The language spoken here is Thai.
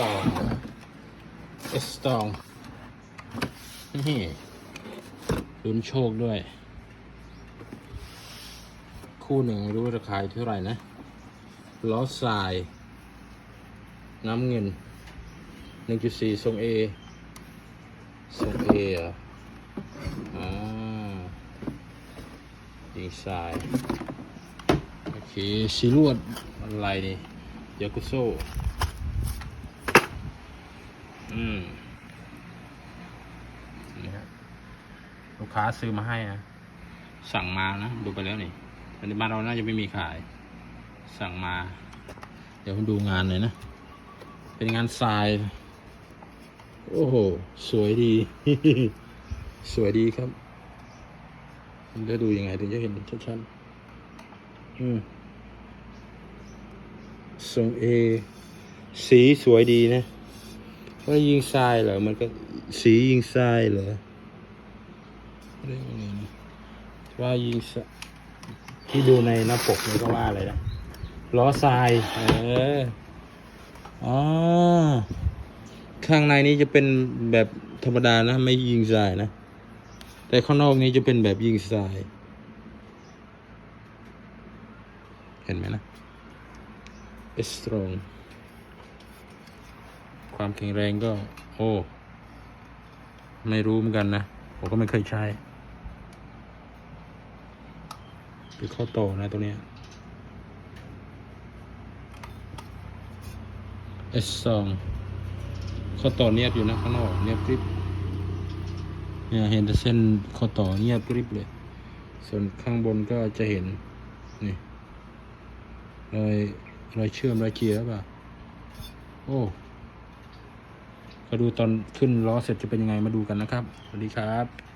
ตองเอสตองนี่ลุ้นโชคด้วย คู่หนึ่งไม่รู้ราคาเท่าไหร่นะล้อทราย น้ำเงิน 1.4 ทรง A ทรง A เหรออ่ายิงทรายโอเคสีลวดอะไรนี่ยากุโซ อืมนี่ครับลูกค้าซื้อมาให้นะสั่งมานะดูไปแล้วนี่อันนี้บ้านเราน่าจะไม่มีขาย สั่งมา เดี๋ยวผมดูงานหน่อยนะ เป็นงานทราย โอ้โห สวยดี สวยดีครับมันจะดูยังไงถึงจะเห็นชัดๆอืมทรงเอ สีสวยดีนะ ว่ายิงทรายเหรอ มันก็สียิงทรายเหรอเรียกว่าไงนะว่ายิงทรายที่ดูในหน้าปกมันก็ว่าอะไรนะล้อทรายเอออ๋อข้างในนี้จะเป็นแบบธรรมดานะ ไม่ยิงทรายนะ แต่ข้างนอกนี้จะเป็นแบบยิงทราย เห็นไหมนะเอสตรอง ความแข็งแรงก็ โอ้ ไม่รู้เหมือนกันนะ ผมก็ไม่เคยใช้เป็นข้อโตนะตัวเนี้ยเอสองข้อต่อเนียบอยู่นะข้างนอกเนียบกริบเนี่ยเห็นแต่เส้นข้อต่อเนียบกริบเลย ส่วนข้างบนก็จะเห็น นี่รอยรอยเชื่อมรอยเจียร์ป่ะ โอ้ ก็ดูตอนขึ้นล้อเสร็จจะเป็นยังไงมาดูกันนะครับ สวัสดีครับ